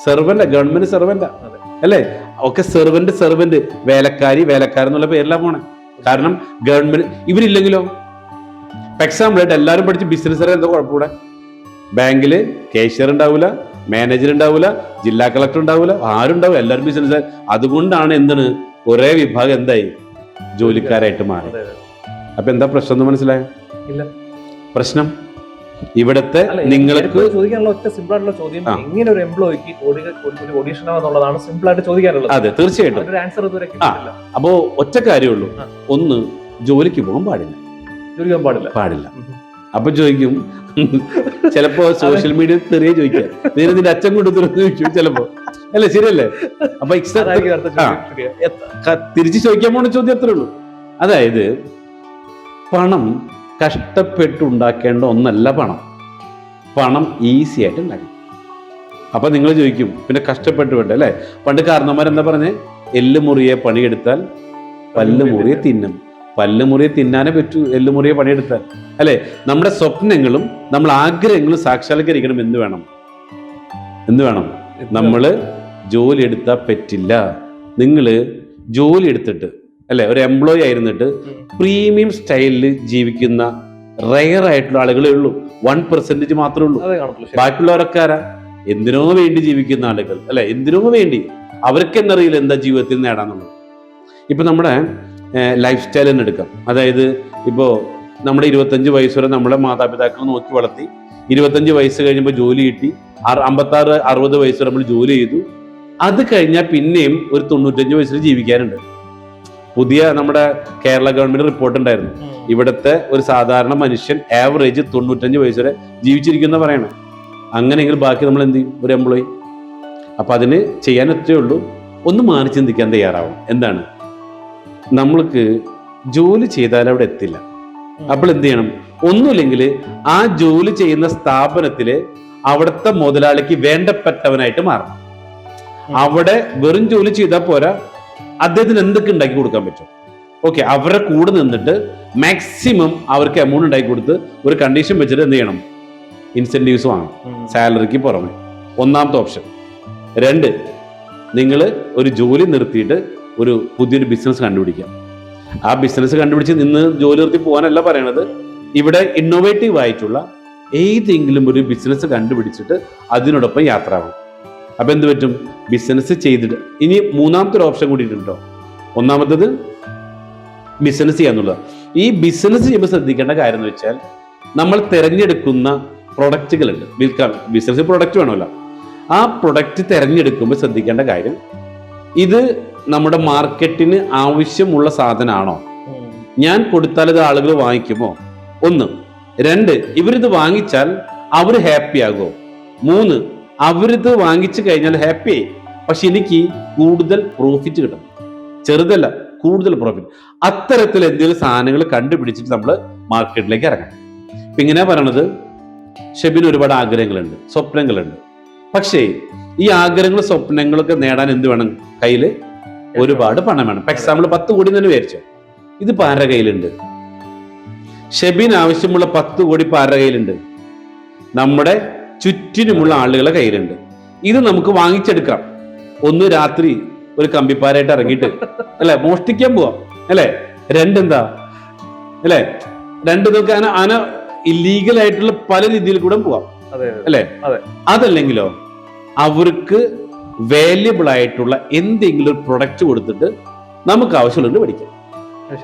സെർവന്റ് ഗവൺമെന്റ് സെർവന്റാ അതെ. അല്ലേ? ഒക്കെ സെർവന്റ് സെർവന്റ് വേലക്കാരി വേലക്കാരൻ എന്നുള്ള പേരിലാണ് പോണേ. കാരണം ഗവൺമെന്റ് ഇവരില്ലെങ്കിലോ? എക്സാമ്പിൾ ആയിട്ട് എല്ലാവരും പഠിച്ച് ബിസിനസ് എന്താ കുഴപ്പമില്ല ബാങ്കിൽ കേഷ്യർ ഉണ്ടാവില്ല മാനേജർ ഉണ്ടാവില്ല ജില്ലാ കളക്ടർ ഉണ്ടാവില്ല ആരും ഉണ്ടാവില്ല എല്ലാവരും ബിസിനസ് അതുകൊണ്ടാണ് എന്താണ് ഒരേ വിഭാഗം എന്തായി? ജോലിക്കാരായിട്ട് മാറി. അപ്പൊ എന്താ പ്രശ്നം എന്ന് മനസ്സിലായോ. പ്രശ്നം? ഇവിടത്തെ നിങ്ങൾക്ക് എനിക്ക് ചോദിക്കാനുള്ള ഒറ്റ സിമ്പിൾ ആയിട്ടുള്ള ചോദ്യം എങ്ങനെ ഒരു എംപ്ലോയിക്ക് കോടികൾ ഒരു ഓഡീഷൻ ആവുന്നുള്ളതാണ് സിമ്പിൾ ആയിട്ട് ചോദിക്കാനുള്ളത്. അതെ തീർച്ചയായിട്ടും. ആൻസർ ഇതുവരെ അപ്പോ ഒറ്റ കാര്യമുള്ളൂ. ഒന്ന് ജോലിക്ക് പോകാൻ പാടില്ല. ചോദിക്കാൻ പാടില്ല. പാടില്ല. ഉം. അപ്പൊ ചോദിക്കും ചിലപ്പോ സോഷ്യൽ മീഡിയ തെറിയ ചോദിക്കാം. നീ നിന്റെ അച്ഛൻ കൊണ്ട് ചോദിക്കും ചിലപ്പോ. അല്ലേ ശരിയല്ലേ? അപ്പൊ തിരിച്ച് ചോദിക്കാൻ പോണ ചോദ്യം അത്രേ ഉള്ളൂ. അതായത് പണം കഷ്ടപ്പെട്ടുണ്ടാക്കേണ്ട ഒന്നല്ല പണം. പണം ഈസി ആയിട്ട് ഉണ്ടാക്കി അപ്പൊ നിങ്ങൾ ചോദിക്കും പിന്നെ കഷ്ടപ്പെട്ട് വേണ്ട അല്ലേ? പണ്ട് കാരണന്മാരെന്താ പറഞ്ഞേ? എല്ല് മുറിയെ പണിയെടുത്താൽ പല്ല് മുറിയെ തിന്നും. പല്ല് മുറിയെ തിന്നാനേ പറ്റൂ എല്ലുമുറിയെ പണിയെടുത്താൽ. അല്ലെ? നമ്മുടെ സ്വപ്നങ്ങളും നമ്മൾ ആഗ്രഹങ്ങളും സാക്ഷാത്കരിക്കണം എന്ന് വേണം. എന്ത് വേണം. നമ്മൾ ജോലി എടുത്താൽ പറ്റില്ല. നിങ്ങൾ ജോലി എടുത്തിട്ട് അല്ലെ? ഒരു എംപ്ലോയി ആയിരുന്നിട്ട് പ്രീമിയം സ്റ്റൈലിൽ ജീവിക്കുന്ന റയർ ആയിട്ടുള്ള ആളുകളേ ഉള്ളൂ. വൺ പെർസെന്റേജ് മാത്രമേ ഉള്ളൂ. ബാക്കിയുള്ളവരൊക്കെ ആരാ? എന്തിനോ വേണ്ടി ജീവിക്കുന്ന ആളുകൾ അല്ലെ? എന്തിനോ വേണ്ടി? അവർക്ക് എന്നറിയില്ല എന്താ ജീവിതത്തിൽ നേടാന്നുള്ളത്. ഇപ്പൊ നമ്മുടെ ലൈഫ് സ്റ്റൈൽ തന്നെ എടുക്കാം. അതായത് ഇപ്പോൾ നമ്മുടെ ഇരുപത്തഞ്ച് വയസ്സ് വരെ നമ്മളെ മാതാപിതാക്കൾ നോക്കി വളർത്തി ഇരുപത്തഞ്ച് വയസ്സ് കഴിഞ്ഞപ്പോൾ ജോലി കിട്ടി അമ്പത്താറ് അറുപത് വയസ്സ് വരെ നമ്മൾ ജോലി ചെയ്തു. അത് കഴിഞ്ഞാൽ പിന്നെയും ഒരു തൊണ്ണൂറ്റഞ്ച് വയസ്സിൽ ജീവിക്കാനുണ്ട്. പുതിയ നമ്മുടെ കേരള ഗവൺമെന്റ് റിപ്പോർട്ട് ഉണ്ടായിരുന്നു. ഇവിടുത്തെ ഒരു സാധാരണ മനുഷ്യൻ ആവറേജ് തൊണ്ണൂറ്റഞ്ച് വയസ്സ് വരെ ജീവിച്ചിരിക്കുന്ന പറയണം. അങ്ങനെയെങ്കിൽ ബാക്കി നമ്മൾ എന്ത് ചെയ്യും? ഒരു എംപ്ലോയി അപ്പൊ അതിന് ചെയ്യാൻ ഒറ്റേ ഉള്ളൂ. ഒന്ന് മാറി ചിന്തിക്കാൻ തയ്യാറാവും എന്താണ്? നമ്മൾക്ക് ജോലി ചെയ്താൽ അവിടെ എത്തില്ല. അപ്പോൾ എന്ത് ചെയ്യണം? ഒന്നുമില്ലെങ്കിൽ ആ ജോലി ചെയ്യുന്ന സ്ഥാപനത്തിൽ അവിടുത്തെ മുതലാളിക്ക് വേണ്ടപ്പെട്ടവനായിട്ട് മാറണം. അവിടെ വെറും ജോലി ചെയ്താൽ പോരാ. അദ്ദേഹത്തിന് എന്തൊക്കെ ഉണ്ടാക്കി കൊടുക്കാൻ പറ്റും? ഓക്കെ അവരെ കൂടെ നിന്നിട്ട് മാക്സിമം അവർക്ക് എമൗണ്ട് ഉണ്ടാക്കി കൊടുത്ത് ഒരു കണ്ടീഷൻ വെച്ചിട്ട് എന്ത് ചെയ്യണം? ഇൻസെന്റീവ്സ് വാങ്ങണം. സാലറിക്ക് പുറമെ. ഒന്നാമത്തെ ഓപ്ഷൻ രണ്ട് നിങ്ങൾ ഒരു ജോലി നിർത്തിയിട്ട് ഒരു പുതിയൊരു ബിസിനസ് കണ്ടുപിടിക്കാം. ആ ബിസിനസ് കണ്ടുപിടിച്ച് നിന്ന് ജോലി നിർത്തി പോകാനല്ല പറയണത്. ഇവിടെ ഇന്നോവേറ്റീവ് ആയിട്ടുള്ള ഏതെങ്കിലും ഒരു ബിസിനസ് കണ്ടുപിടിച്ചിട്ട് അതിനോടൊപ്പം യാത്ര അപ്പം എന്ത് പറ്റും? ബിസിനസ് ചെയ്തിട്ട് ഇനി മൂന്നാമത്തെ ഒരു ഓപ്ഷൻ കൂടിയിട്ടുണ്ടോ ഒന്നാമത്തത് ബിസിനസ് ചെയ്യാന്നുള്ളത് ഈ ബിസിനസ് ചെയ്യുമ്പോൾ ശ്രദ്ധിക്കേണ്ട കാര്യം എന്ന് വെച്ചാൽ നമ്മൾ തിരഞ്ഞെടുക്കുന്ന പ്രൊഡക്റ്റുകളുണ്ട് വിൽക്കാൻ ബിസിനസ് പ്രൊഡക്റ്റ് വേണമല്ലോ. ആ പ്രൊഡക്റ്റ് തിരഞ്ഞെടുക്കുമ്പോൾ ശ്രദ്ധിക്കേണ്ട കാര്യം ഇത് നമ്മുടെ മാർക്കറ്റിന് ആവശ്യമുള്ള സാധനമാണോ ഞാൻ കൊടുത്താൽ ഇത് ആളുകൾ വാങ്ങിക്കുമോ? ഒന്ന്. രണ്ട്. ഇവരിത് വാങ്ങിച്ചാൽ അവർ ഹാപ്പി ആകുമോ? മൂന്ന്. അവരിത് വാങ്ങിച്ചു കഴിഞ്ഞാൽ ഹാപ്പി ആയി. പക്ഷെ എനിക്ക് കൂടുതൽ പ്രോഫിറ്റ് കിട്ടും. ചെറുതല്ല കൂടുതൽ പ്രോഫിറ്റ് അത്തരത്തിൽ എന്തെങ്കിലും സാധനങ്ങൾ കണ്ടുപിടിച്ചിട്ട് നമ്മൾ മാർക്കറ്റിലേക്ക് ഇറങ്ങണം. ഇപ്പൊ ഇങ്ങനെ പറയണത്. ഷെബിന് ഒരുപാട് ആഗ്രഹങ്ങളുണ്ട് സ്വപ്നങ്ങളുണ്ട്. പക്ഷേ ഈ ആഗ്രഹങ്ങളും സ്വപ്നങ്ങളൊക്കെ നേടാൻ എന്ത് വേണം കയ്യിൽ ഒരുപാട് പണം വേണം. എക്സാമ്പിൾ പത്ത് കോടി തന്നെ വിചാരിച്ചോ ഇത് പാരുടെ കയ്യിലുണ്ട്. ഷെബിന് ആവശ്യമുള്ള പത്ത് കോടി പാരുടെ കയ്യിലുണ്ട്. നമ്മുടെ ചുറ്റിനുമുള്ള ആളുകളെ കയ്യിലുണ്ട്. ഇത് നമുക്ക് വാങ്ങിച്ചെടുക്കാം. ഒന്ന് രാത്രി ഒരു കമ്പിപ്പാരായിട്ട് ഇറങ്ങിയിട്ട് അല്ലെ? മോഷ്ടിക്കാൻ പോവാം അല്ലെ? രണ്ടെന്താ? അല്ലെ? രണ്ട് നമുക്ക് അങ്ങനെ അങ്ങനെ ഇല്ലീഗൽ ആയിട്ടുള്ള പല രീതിയിൽ കൂടെ പോവാം അല്ലെ? അതെ. അതല്ലെങ്കിലോ അവർക്ക് വാല്യബിൾ ആയിട്ടുള്ള എന്തെങ്കിലും ഒരു പ്രൊഡക്റ്റ് കൊടുത്തിട്ട് നമുക്ക് ആവശ്യമുള്ളത് പഠിക്കാം.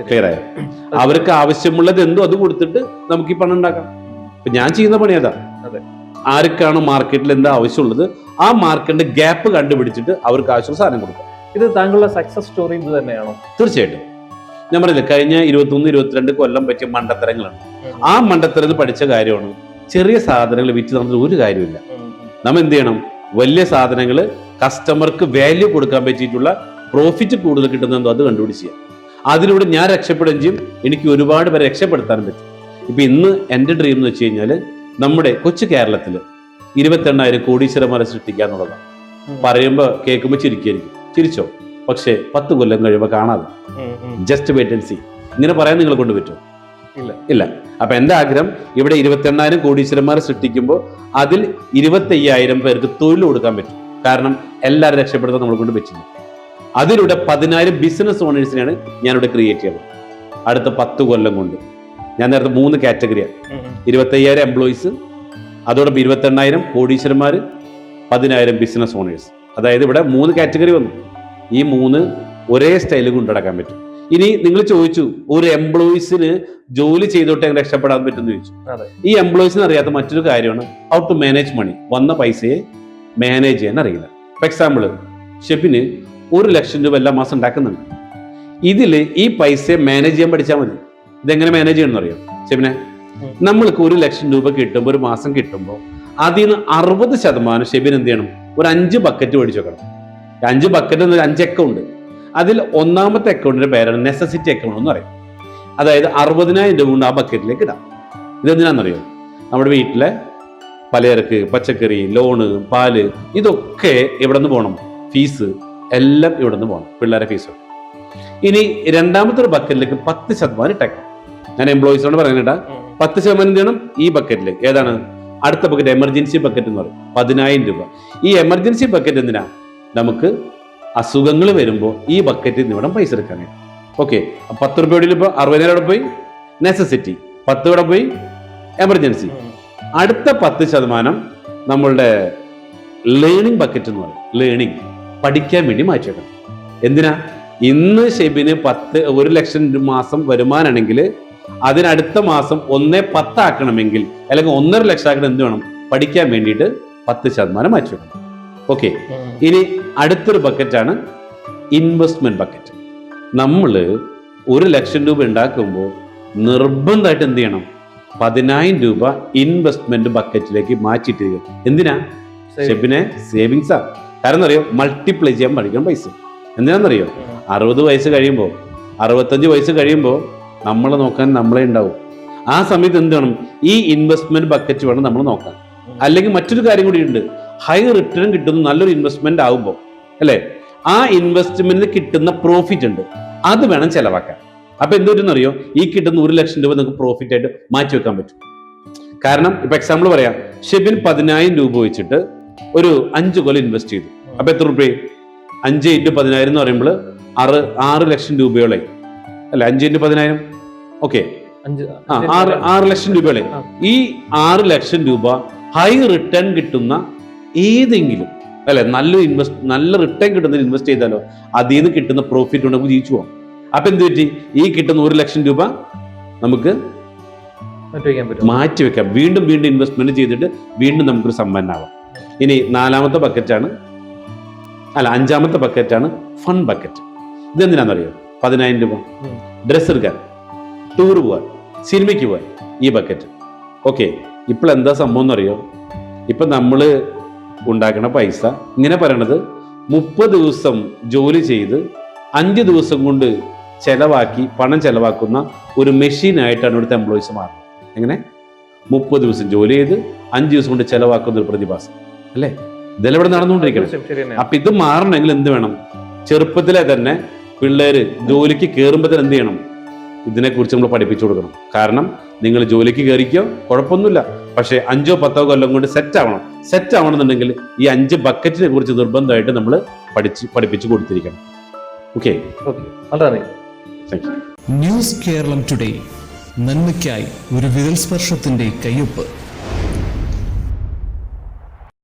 ക്ലിയർ ആയോ? അവർക്ക് ആവശ്യമുള്ളത് എന്തോ അത് കൊടുത്തിട്ട് നമുക്ക് ഈ പണം ഉണ്ടാക്കാം. ഇപ്പൊ ഞാൻ ചെയ്യുന്ന പണി അതാ. ആർക്കാണ് മാർക്കറ്റിൽ എന്താ ആവശ്യമുള്ളത്? ആ മാർക്കറ്റിന്റെ ഗ്യാപ്പ് കണ്ടുപിടിച്ചിട്ട് അവർക്ക് ആവശ്യമുള്ള സാധനം കൊടുക്കാം. ഇത് താങ്കളുടെ സക്സസ് സ്റ്റോറി ഇത് തന്നെയാണോ? തീർച്ചയായിട്ടും. ഞാൻ പറഞ്ഞില്ല കഴിഞ്ഞ ഇരുപത്തൊന്ന് ഇരുപത്തിരണ്ട് കൊല്ലം പറ്റിയ മണ്ടത്തരങ്ങളാണ്. ആ മണ്ടത്തരത്തിൽ പഠിച്ച കാര്യമാണ് ചെറിയ സാധനങ്ങൾ വിറ്റ് നമുക്ക് ഒരു കാര്യമില്ല. നമ്മൾ എന്ത് ചെയ്യണം? വലിയ സാധനങ്ങൾ കസ്റ്റമർക്ക് വാല്യൂ കൊടുക്കാൻ പറ്റിയിട്ടുള്ള പ്രോഫിറ്റ് കൂടുതൽ കിട്ടുന്നതോ അത് കണ്ടുപിടിച്ച് ചെയ്യാം. അതിലൂടെ ഞാൻ രക്ഷപ്പെടുകയും ചെയ്യും. എനിക്ക് ഒരുപാട് പേരെ രക്ഷപ്പെടുത്താനും പറ്റും. ഇപ്പം ഇന്ന് എന്റെ ഡ്രീം എന്ന് വെച്ച് കഴിഞ്ഞാൽ നമ്മുടെ കൊച്ചു കേരളത്തിൽ ഇരുപത്തെണ്ണായിരം കോടീശ്വരന്മാരെ സൃഷ്ടിക്കുക എന്നുള്ളതാണ്. പറയുമ്പോൾ കേൾക്കുമ്പോൾ ചിരിക്കായിരിക്കും. ചിരിച്ചോ? പക്ഷേ പത്ത് കൊല്ലം കഴിയുമ്പോൾ കാണാതെ. ജസ്റ്റ് വെയിറ്റ് ആൻഡ് സി ഇങ്ങനെ പറയാൻ നിങ്ങളെ കൊണ്ട് പറ്റുമോ? ഇല്ല. ഇല്ല. അപ്പൊ എന്റെ ആഗ്രഹം ഇവിടെ ഇരുപത്തെണ്ണായിരം കോടീശ്വരന്മാരെ സൃഷ്ടിക്കുമ്പോൾ അതിൽ ഇരുപത്തയ്യായിരം പേർക്ക് തൊഴിൽ കൊടുക്കാൻ പറ്റും. കാരണം എല്ലാവരും രക്ഷപ്പെടുത്താൻ നമ്മൾ കൊണ്ട് പറ്റില്ല. അതിലൂടെ പതിനായിരം ബിസിനസ് ഓണേഴ്സിനെയാണ് ഞാനിവിടെ ക്രിയേറ്റ് ചെയ്യുന്നത് അടുത്ത പത്ത് കൊല്ലം കൊണ്ട്. ഞാൻ നേരത്തെ മൂന്ന് കാറ്റഗറിയാണ്. ഇരുപത്തയ്യായിരം എംപ്ലോയീസ് അതോടൊപ്പം ഇരുപത്തെണ്ണായിരം കോടീശ്വരന്മാർ പതിനായിരം ബിസിനസ് ഓണേഴ്സ് അതായത് ഇവിടെ മൂന്ന് കാറ്റഗറി വന്നു. ഈ മൂന്ന് ഒരേ സ്റ്റൈലിൽ കൊണ്ടുനടക്കാൻ പറ്റും. ഇനി നിങ്ങൾ ചോദിച്ചു ഒരു എംപ്ലോയീസിന് ജോലി ചെയ്തോട്ട് എങ്ങനെ രക്ഷപ്പെടാൻ പറ്റുമെന്ന് ചോദിച്ചു. ഈ എംപ്ലോയീസിന് അറിയാത്ത മറ്റൊരു കാര്യമാണ് ഹൗ ടു മാനേജ് മണി വന്ന പൈസയെ മാനേജ് ചെയ്യാൻ അറിയില്ല. ഫോർ എക്സാമ്പിൾ ഷെഫിന് ഒരു ലക്ഷം രൂപ എല്ലാ മാസം ഉണ്ടാക്കുന്നുണ്ട്. ഇതിൽ ഈ പൈസയെ മാനേജ് ചെയ്യാൻ പഠിച്ചാൽ മതി. ഇതെങ്ങനെ മാനേജ് ചെയ്യണം അറിയാം? ഷെഫിനെ നമ്മൾക്ക് ഒരു ലക്ഷം രൂപ കിട്ടുമ്പോൾ ഒരു മാസം കിട്ടുമ്പോൾ അതിൽ നിന്ന് അറുപത് ശതമാനം ഷെബിൻ എന്ത് ചെയ്യണം? ഒരു അഞ്ച് ബക്കറ്റ് മേടിച്ചു വെക്കണം. അഞ്ച് ബക്കറ്റ് എന്ന് അഞ്ച് അക്കൗണ്ട് അതിൽ ഒന്നാമത്തെ അക്കൗണ്ടിന്റെ പേരാണ് നെസസിറ്റി അക്കൗണ്ട് എന്ന് പറയും. അതായത് അറുപതിനായിരം രൂപ കൊണ്ട് ആ ബക്കറ്റിലേക്ക് ഇടാം. ഇതെന്തിനാണെന്നറിയോ? നമ്മുടെ വീട്ടിലെ പലചരക്ക് പച്ചക്കറി ലോണ് പാൽ ഇതൊക്കെ എവിടെ നിന്ന് പോകണം ഫീസ് എല്ലാം ഇവിടെ നിന്ന് പോകണം പിള്ളേരെ ഫീസ് ഇനി രണ്ടാമത്തെ ഒരു ബക്കറ്റിലേക്ക് പത്ത് ശതമാനം ഇട്ടേക്കാം ഞാൻ എംപ്ലോയീസിനോട് പറയുന്നുണ്ട് പത്ത് ശതമാനം എന്ത് ചെയ്യണം ഈ ബക്കറ്റിൽ ഏതാണ്? അടുത്ത ബക്കറ്റ് എമർജൻസി ബക്കറ്റ് എന്ന് പറയും. പതിനായിരം രൂപ. ഈ എമർജൻസി ബക്കറ്റ് എന്തിനാ? നമുക്ക് അസുഖങ്ങൾ വരുമ്പോൾ ഈ ബക്കറ്റിൽ നിന്ന് ഇവിടെ പൈസ എടുക്കാനായിട്ട്. ഓക്കെ പത്ത് രൂപയുടെ ഇപ്പോൾ അറുപതിനായിരം അവിടെ പോയി. നെസസിറ്റി പത്ത് ഇവിടെ പോയി. എമർജൻസി അടുത്ത പത്ത് ശതമാനം നമ്മളുടെ ലേണിംഗ് ബക്കറ്റ് എന്ന് പറയും. ലേണിംഗ് പഠിക്കാൻ വേണ്ടി മാറ്റി എന്തിനാ? ഇന്ന് ഷെബിന് പത്ത് ഒരു ലക്ഷം മാസം വരുമാനമാണെങ്കിൽ അതിനടുത്ത മാസം ഒന്നേ പത്താക്കണമെങ്കിൽ അല്ലെങ്കിൽ ഒന്നര ലക്ഷം ആക്കണം എന്ത് വേണം? പഠിക്കാൻ വേണ്ടിയിട്ട് പത്ത് ശതമാനം മാറ്റി വെക്കണം ഓക്കെ ഇനി അടുത്തൊരു ബക്കറ്റാണ് ഇൻവെസ്റ്റ്മെന്റ് ബക്കറ്റ് നമ്മൾ ഒരു ലക്ഷം രൂപ ഉണ്ടാക്കുമ്പോൾ നിർബന്ധമായിട്ട് എന്ത് ചെയ്യണം? പതിനായിരം രൂപ ഇൻവെസ്റ്റ്മെന്റ് ബക്കറ്റിലേക്ക് മാറ്റിയിട്ടിരിക്കുക. എന്തിനാ? ഷെബിനെ സേവിങ്സാ കാരണം അറിയോ മൾട്ടിപ്ലൈ ചെയ്യാൻ പഠിക്കണം പൈസ. എന്തിനാണെന്നറിയോ അറുപത് വയസ്സ് കഴിയുമ്പോൾ അറുപത്തഞ്ച് വയസ്സ് കഴിയുമ്പോൾ നമ്മളെ നോക്കാൻ നമ്മളെ ഉണ്ടാവും. ആ സമയത്ത് എന്ത് വേണം? ഈ ഇൻവെസ്റ്റ്മെന്റ് ബക്കറ്റ് വേണം നമ്മൾ നോക്കാൻ. അല്ലെങ്കിൽ മറ്റൊരു കാര്യം കൂടി ഉണ്ട്. ഹൈ റിട്ടേൺ കിട്ടുന്ന നല്ലൊരു ഇൻവെസ്റ്റ്മെന്റ് ആവുമ്പോൾ അല്ലേ? ആ ഇൻവെസ്റ്റ്മെന്റിന് കിട്ടുന്ന പ്രോഫിറ്റ് ഉണ്ട്. അത് വേണം ചെലവാക്കാൻ. അപ്പൊ അറിയോ ഈ കിട്ടുന്ന ഒരു ലക്ഷം രൂപ നിങ്ങൾക്ക് പ്രോഫിറ്റ് ആയിട്ട് മാറ്റി വെക്കാൻ പറ്റും. കാരണം ഇപ്പൊ എക്സാമ്പിൾ പറയാം. ഷെബിൻ പതിനായിരം രൂപ വെച്ചിട്ട് ഒരു അഞ്ച് കൊല്ലം ഇൻവെസ്റ്റ് ചെയ്തു. അപ്പൊ എത്ര റുപ്യ അഞ്ച് ഇന്റു പതിനായിരം എന്ന് പറയുമ്പോൾ ആറ് ആറ് ലക്ഷം രൂപയോളായി. അല്ല? അഞ്ച് ഇന്റു പതിനായിരം? ഓക്കെ. ആറ് ആറ് ലക്ഷം രൂപയോളായി. ഈ ആറ് ലക്ഷം രൂപ ഹൈ റിട്ടേൺ കിട്ടുന്ന ഏതെങ്കിലും അല്ലെ? നല്ല ഇൻവെസ്റ്റ് നല്ല റിട്ടേൺ കിട്ടുന്ന ഇൻവെസ്റ്റ് ചെയ്താലോ അതിൽ നിന്ന് കിട്ടുന്ന പ്രോഫിറ്റ് കൊണ്ട് നമുക്ക് ജീവിച്ചു പോകാം അപ്പൊ എന്ത് പറ്റി? ഈ കിട്ടുന്ന ഒരു ലക്ഷം രൂപ നമുക്ക് മാറ്റി വെക്കാം വീണ്ടും വീണ്ടും ഇൻവെസ്റ്റ്മെന്റ് ചെയ്തിട്ട് വീണ്ടും നമുക്കൊരു സമ്പന്നാവാം ഇനി നാലാമത്തെ ബക്കറ്റാണ് അല്ല അഞ്ചാമത്തെ ബക്കറ്റാണ് ഫൺ ബക്കറ്റ് ഇതെന്തിനാണെന്നറിയോ? പതിനായിരം രൂപ. ഡ്രസ് ഡ്രസ്സ് എടുക്കാൻ. ടൂർ പോവാൻ. സിനിമയ്ക്ക് പോവാൻ. ഈ ബക്കറ്റ് ഓക്കെ ഇപ്പോൾ എന്താ സംഭവം എന്നറിയോ? ഇപ്പം നമ്മൾ ഉണ്ടാക്കുന്ന പൈസ ഇങ്ങനെ പറയണത് മുപ്പത് ദിവസം ജോലി ചെയ്ത് അഞ്ച് ദിവസം കൊണ്ട് ചെലവാക്കി പണം ചെലവാക്കുന്ന ഒരു മെഷീനായിട്ടാണ് ഇവിടുത്തെ എംപ്ലോയീസ് മാറുന്നത്. എങ്ങനെ? മുപ്പത് ദിവസം ജോലി ചെയ്ത് അഞ്ച് ദിവസം കൊണ്ട് ചെലവാക്കുന്ന ഒരു പ്രതിഭാസം. അല്ലേ? ഇതെല്ലാം ഇവിടെ നടന്നുകൊണ്ടിരിക്കണം. അപ്പൊ ഇത് മാറണമെങ്കിൽ എന്ത് വേണം? ചെറുപ്പത്തിലെ തന്നെ പിള്ളേര് ജോലിക്ക് കയറുമ്പോൾ തന്നെ എന്ത് ചെയ്യണം? ഇതിനെക്കുറിച്ച് നമ്മൾ പഠിപ്പിച്ചു കൊടുക്കണം. കാരണം നിങ്ങൾ ജോലിക്ക് കയറിക്കോ കുഴപ്പമൊന്നുമില്ല. പക്ഷേ അഞ്ചോ പത്തോ കൊല്ലം കൊണ്ട് സെറ്റ് ആവണം. സെറ്റ് ആവണമെന്നുണ്ടെങ്കിൽ ഈ അഞ്ച് ബക്കറ്റിനെ കുറിച്ച് നിർബന്ധമായിട്ട് നമ്മൾ പഠിച്ച് പഠിപ്പിച്ചു കൊടുത്തിരിക്കണം. ഓക്കെ ഓക്കെ വളരെ ന്യൂസ് കേരളം ടുഡേ നന്മയ്ക്കായി ഒരു വിരൽ സ്പർശത്തിന്റെ കയ്യൊപ്പ്.